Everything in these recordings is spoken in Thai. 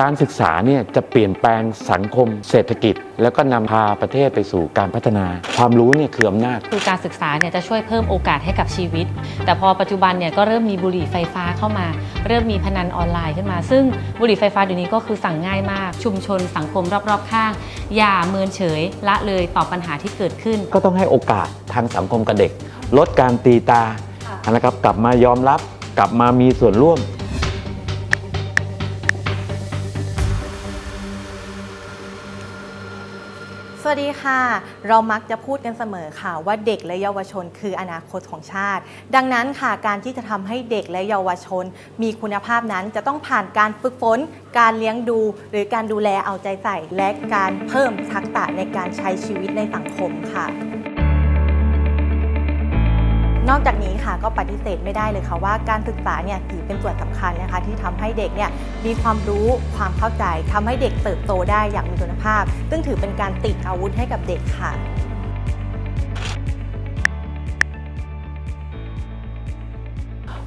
การศึกษาเนี่ยจะเปลี่ยนแปลงสังคมเศรษฐกิจ แล้วก็นำพาประเทศไปสู่การพัฒนา ความรู้เนี่ยคืออำนาจ คือการศึกษาเนี่ยจะช่วยเพิ่มโอกาสให้กับชีวิต แต่พอปัจจุบันเนี่ยก็เริ่มมีบุหรี่ไฟฟ้าเข้ามา เริ่มมีพนันออนไลน์ขึ้นมา ซึ่งบุหรี่ไฟฟ้าเดี๋ยวนี้ก็คือสั่งง่ายมาก ชุมชนสังคมรอบๆข้าง อย่าเมินเฉยละเลยต่อปัญหาที่เกิดขึ้น ก็ต้องให้โอกาสทางสังคมกับเด็ก ลดการตีตานะครับกลับมายอมรับกลับมามีส่วนร่วม วัสดีค่ะ เรามักจะพูดกันเสมอค่ะ ว่าเด็กและเยาวชนคืออนาคตของชาติ ดังนั้นค่ะการที่จะทำให้เด็กและเยาวชน มีคุณภาพนั้นจะต้องผ่านการฝึกฝน การเลี้ยงดู หรือการดูแลเอาใจใส่ และการเพิ่มทักษะในการใช้ชีวิตในสังคมค่ะ นอกจากนี้ค่ะก็ปฏิเสธไม่ได้เลยค่ะว่าการศึกษาเนี่ยถือเป็นส่วนสำคัญนะคะที่ทำให้เด็กเนี่ยมีความรู้ความเข้าใจทำให้เด็กเติบโตได้อย่างมีคุณภาพ ซึ่งถือเป็นการติดอาวุธให้กับเด็กค่ะ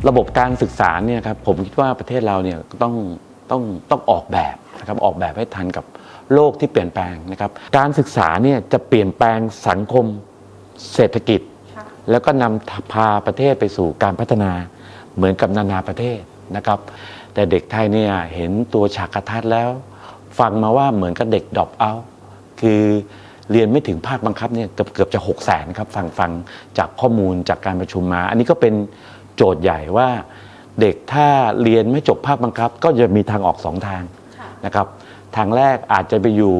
ระบบการศึกษาเนี่ยครับผมคิดว่าประเทศเราเนี่ยต้องต้องต้องออกแบบนะครับออกแบบให้ทันกับโลกที่เปลี่ยนแปลงนะครับ การศึกษาเนี่ยจะเปลี่ยนแปลงสังคมเศรษฐกิจ แล้วก็นำพาประเทศไปสู่การพัฒนาเหมือนกับนานาประเทศนะครับ แต่เด็กไทยเนี่ยเห็นตัวฉากกระทัดแล้ว ฟังมาว่าเหมือนกับเด็กดรอปเอาคือเรียนไม่ถึงภาคบังคับเนี่ยเกือบเกือบจะ6 0แสนครับฟังฟังจากข้อมูลจากการประชุมมา อันนี้ก็เป็นโจทย์ใหญ่ว่า เด็กถ้าเรียนไม่จบภาคบังคับ ก็จะมีทางออกสองทางนะครับทางแรกอาจจะไปอยู่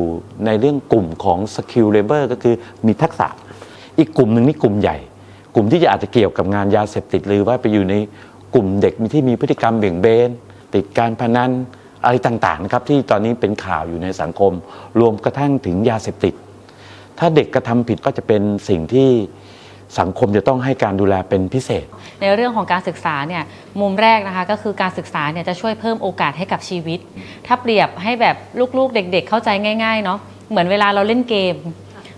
ในเรื่องกลุ่มของ skill labor ก็คือมีทักษะ อีกกลุ่มหนึ่งนี่กลุ่มใหญ่ กลุ่มที่จะอาจจะเกี่ยวกับงานยาเสพติด หรือว่าไปอยู่ในกลุ่มเด็กที่มีพฤติกรรมเบี่ยงเบนติดการพนันอะไรต่างๆนะครับที่ตอนนี้เป็นข่าวอยู่ในสังคม รวมกระทั่งถึงยาเสพติด ถ้าเด็กกระทำผิดก็จะเป็นสิ่งที่สังคมจะต้องให้การดูแลเป็นพิเศษ ในเรื่องของการศึกษาเนี่ยมุมแรกนะคะก็คือการศึกษาเนี่ยจะช่วยเพิ่มโอกาสให้กับชีวิต ถ้าเปรียบให้แบบลูกๆ เด็ก ๆ เข้าใจง่ายๆเนาะเหมือนเวลาเราเล่นเกม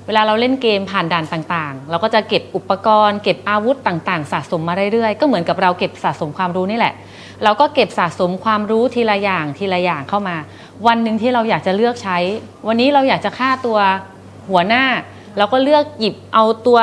เวลาเราเล่นเกมผ่านด่านต่างๆ เราก็จะเก็บอุปกรณ์ เก็บอาวุธต่างๆ สะสมมาเรื่อยๆ ก็เหมือนกับเราเก็บสะสมความรู้นี่แหละ เราก็เก็บสะสมความรู้ทีละอย่างทีละอย่างเข้ามา วันหนึ่งที่เราอยากจะเลือกใช้ วันนี้เราอยากจะฆ่าตัวหัวหน้า เราก็เลือกหยิบเอาตัว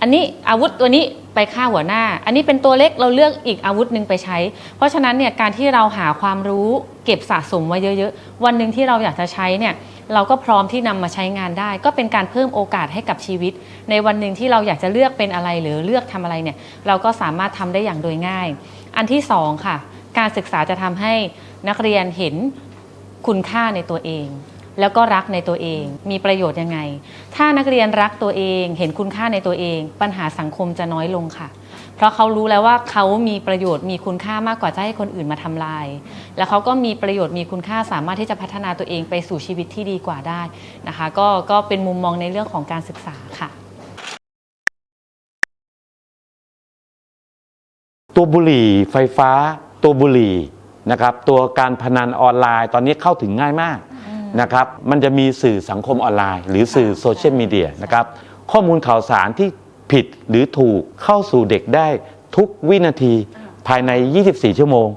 อันนี้อาวุธตัวนี้ไปฆ่าหัวหน้า อันนี้เป็นตัวเล็กเราเลือกอีกอาวุธหนึ่งไปใช้ เพราะฉะนั้นเนี่ยการที่เราหาความรู้เก็บสะสมไว้เยอะ ๆ วันหนึ่งที่เราอยากจะใช้เนี่ย เราก็พร้อมที่นำมาใช้งานได้ ก็เป็นการเพิ่มโอกาสให้กับชีวิต ในวันหนึ่งที่เราอยากจะเลือกเป็นอะไรหรือเลือกทำอะไรเนี่ยเราก็สามารถทำได้อย่างโดยง่าย อันที่สองค่ะการศึกษาจะทำให้นักเรียนเห็นคุณค่าในตัวเอง แล้วก็รักในตัวเอง มีประโยชน์ยังไง ถ้านักเรียนรักตัวเอง เห็นคุณค่าในตัวเอง ปัญหาสังคมจะน้อยลงค่ะ เพราะเขารู้แล้วว่าเขามีประโยชน์มีคุณค่ามากกว่าจะให้คนอื่นมาทำลาย แล้วเขาก็มีประโยชน์มีคุณค่าสามารถที่จะพัฒนาตัวเองไปสู่ชีวิตที่ดีกว่าได้นะคะ ก็ก็เป็นมุมมองในเรื่องของการศึกษาค่ะ ตัวบุหรี่ไฟฟ้า ตัวบุหรี่นะครับ ตัวการพนันออนไลน์ ตอนนี้เข้าถึงง่ายมากนะครับ มันจะมีสื่อสังคมออนไลน์ หรือสื่อโซเชียลมีเดียนะครับ ข้อมูลข่าวสารที่ ผิดหรือถูกเข้าสู่เด็กได้ทุกวินาทีภายใน 24 ชั่วโมง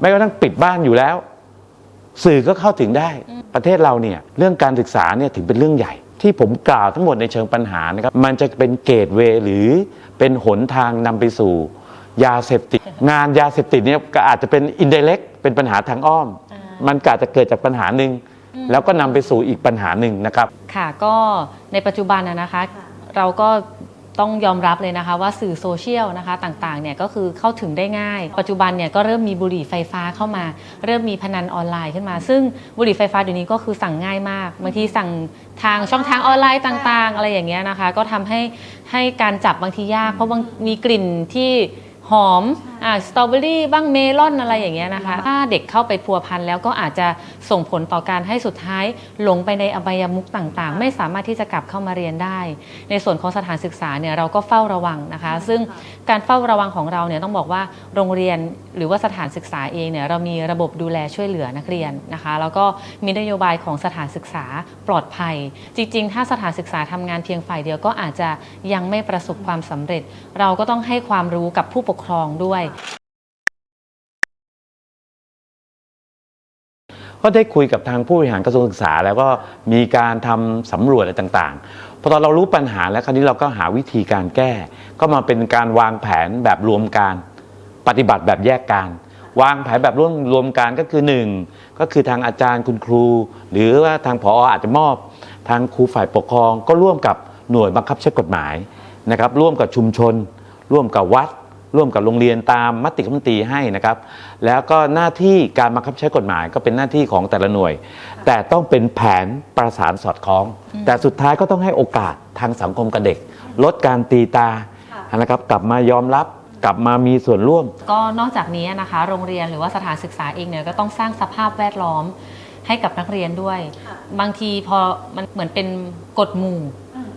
ไม่กระทั่งปิดบ้านอยู่แล้ว สื่อก็เข้าถึงได้ประเทศเราเนี่ยเรื่องการศึกษาเนี่ยถึงเป็นเรื่องใหญ่ ที่ผมกล่าวทั้งหมดในเชิงปัญหานะครับมันจะเป็นเกตเวย์หรือเป็นหนทางนำไปสู่ ยาเสพติด งานยาเสพติดเนี่ยก็อาจจะเป็นอินเดเ c t เป็นปัญหาทางอ้อม มันก็อาจจะเกิดจากปัญหาหนึ่งแล้วก็นำไปสู่อีกปัญหาหนึ่งนะครับ ค่ะก็ในปัจจุบันนะนะคะ เราก็ ต้องยอมรับเลยนะคะว่าสื่อโซเชียลนะคะต่างๆเนี่ยก็คือเข้าถึงได้ง่าย ปัจจุบันเนี่ยก็เริ่มมีบุหรี่ไฟฟ้าเข้ามา เริ่มมีพนันออนไลน์ขึ้นมา ซึ่งบุหรี่ไฟฟ้าเดี๋ยวนี้ก็คือสั่งง่ายมากบางทีสั่งทางช่องทางออนไลน์ต่างๆ อะไรอย่างเงี้ยนะคะ ก็ทำให้ให้การจับบางทียาก เพราะบางมีกลิ่นที่หอมสตรอเบอรี่บ้างเมลอนอะไรอย่างเงี้ยนะคะ ถ้าเด็กเข้าไปพัวพันแล้วก็อาจจะส่งผลต่อการให้สุดท้ายหลงไปในอบายมุขต่างๆ ไม่สามารถที่จะกลับเข้ามาเรียนได้ ในส่วนของสถานศึกษาเนี่ยเราก็เฝ้าระวังนะคะ ซึ่งการเฝ้าระวังของเราเนี่ยต้องบอกว่าโรงเรียนหรือว่าสถานศึกษาเองเนี่ยเรามีระบบดูแลช่วยเหลือนักเรียนนะคะ แล้วก็มีนโยบายของสถานศึกษาปลอดภัย จริง ๆ ถ้าสถานศึกษาทำงานเพียงฝ่ายเดียวก็อาจจะยังไม่ประสบความสำเร็จ เราก็ต้องให้ความรู้กับผู้ปกครองด้วยก็ได้คุยกับทางผู้บริหารกระทรวงศึกษา แล้วก็มีการทำสำรวจอะไรต่างๆ พอตอนเรารู้ปัญหาแล้วคราวนี้เราก็หาวิธีการแก้ ก็มาเป็นการวางแผนแบบรวมการ ปฏิบัติแบบแยกการ วางแผนแบบร่วมรวมการก็คือหนึ่งก็คือทางอาจารย์คุณครู หรือว่าทางผออาจจะมอบ ทางครูฝ่ายปกครอง ก็ร่วมกับหน่วยบังคับใช้กฎหมายนะครับร่วมกับชุมชน ร่วมกับวัด ร่วมกับโรงเรียนตามมติคณะมนตรีให้นะครับ แล้วก็หน้าที่การบังคับใช้กฎหมายก็เป็นหน้าที่ของแต่ละหน่วย แต่ต้องเป็นแผนประสานสอดคล้อง แต่สุดท้ายก็ต้องให้โอกาสทางสังคมกับเด็ก ลดการตีตานะครับกลับมายอมรับกลับมามีส่วนร่วม ก็นอกจากนี้นะคะ โรงเรียนหรือว่าสถานศึกษาเองเนี่ยก็ต้องสร้างสภาพแวดล้อมให้กับนักเรียนด้วย บางทีพอมันเหมือนเป็นกฎหมู่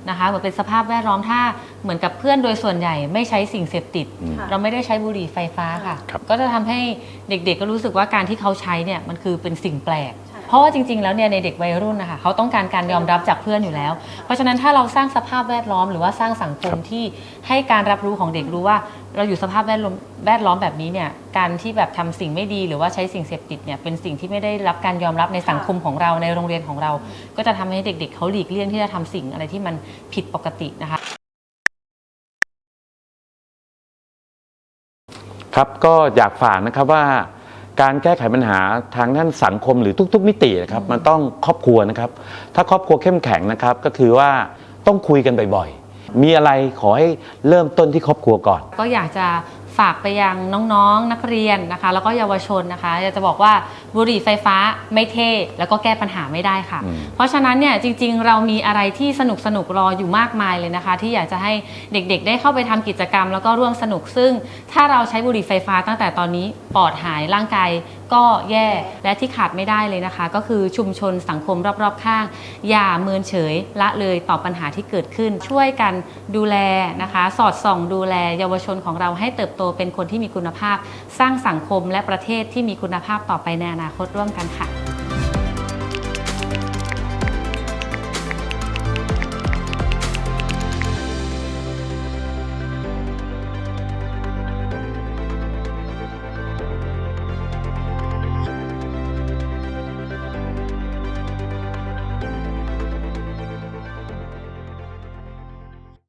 นะคะเหมือนเป็นสภาพแวดล้อมถ้าเหมือนกับเพื่อนโดยส่วนใหญ่ไม่ใช้สิ่งเสพติดค่ะ เราไม่ได้ใช้บุหรี่ไฟฟ้าค่ะ ครับ ก็จะทำให้เด็กๆก็รู้สึกว่าการที่เขาใช้เนี่ยมันคือเป็นสิ่งแปลก เพราะว่าจริงๆ แล้วเนี่ยในเด็กวัยรุ่นนะคะเขาต้องการการยอมรับจากเพื่อนอยู่แล้ว เพราะฉะนั้นถ้าเราสร้างสภาพแวดล้อมหรือว่าสร้างสังคมครับที่ให้การรับรู้ของเด็กรู้ว่า เราอยู่สภาพแวดล้อมแวดล้อมแบบนี้เนี่ยการที่แบบทำสิ่งไม่ดีหรือว่าใช้สิ่งเสพติดเนี่ยเป็นสิ่งที่ไม่ได้รับการยอมรับในสังคมของเราในโรงเรียนของเรา ก็จะทำให้เด็ก ๆเขาหลีกเลี่ยงที่จะทำสิ่งอะไรที่มันผิดปกตินะคะครับก็อยากฝากนะครับว่า การแก้ไขปัญหาทางด้านสังคมหรือทุก ๆ มิตินะครับมันต้องครอบครัวนะครับ ถ้าครอบครัวเข้มแข็งนะครับ ก็คือว่าต้องคุยกันบ่อยๆ มีอะไรขอให้เริ่มต้นที่ครอบครัวก่อน ก็อยากจะ ฝากไปยังน้องๆ นักเรียนนะคะ แล้วก็เยาวชนนะคะอยากจะบอกว่าบุหรี่ไฟฟ้าไม่เท่แล้วก็แก้ปัญหาไม่ได้ค่ะอืมเพราะฉะนั้นเนี่ยจริงๆ เรามีอะไรที่สนุกสนุกๆรออยู่มากมายเลยนะคะ ที่อยากจะให้เด็กๆ ได้เข้าไปทำกิจกรรม แล้วก็ร่วมสนุกซึ่ง ถ้าเราใช้บุหรี่ไฟฟ้าตั้งแต่ตอนนี้ปอดหายร่างกาย ก็แย่และที่ขาดไม่ได้เลยนะคะ ก็คือชุมชนสังคมรอบๆข้าง อย่าเมินเฉยละเลยต่อปัญหาที่เกิดขึ้น ช่วยกันดูแลนะคะ สอดส่องดูแลเยาวชนของเราให้เติบโตเป็นคนที่มีคุณภาพ สร้างสังคมและประเทศที่มีคุณภาพต่อไปในอนาคตร่วมกันค่ะ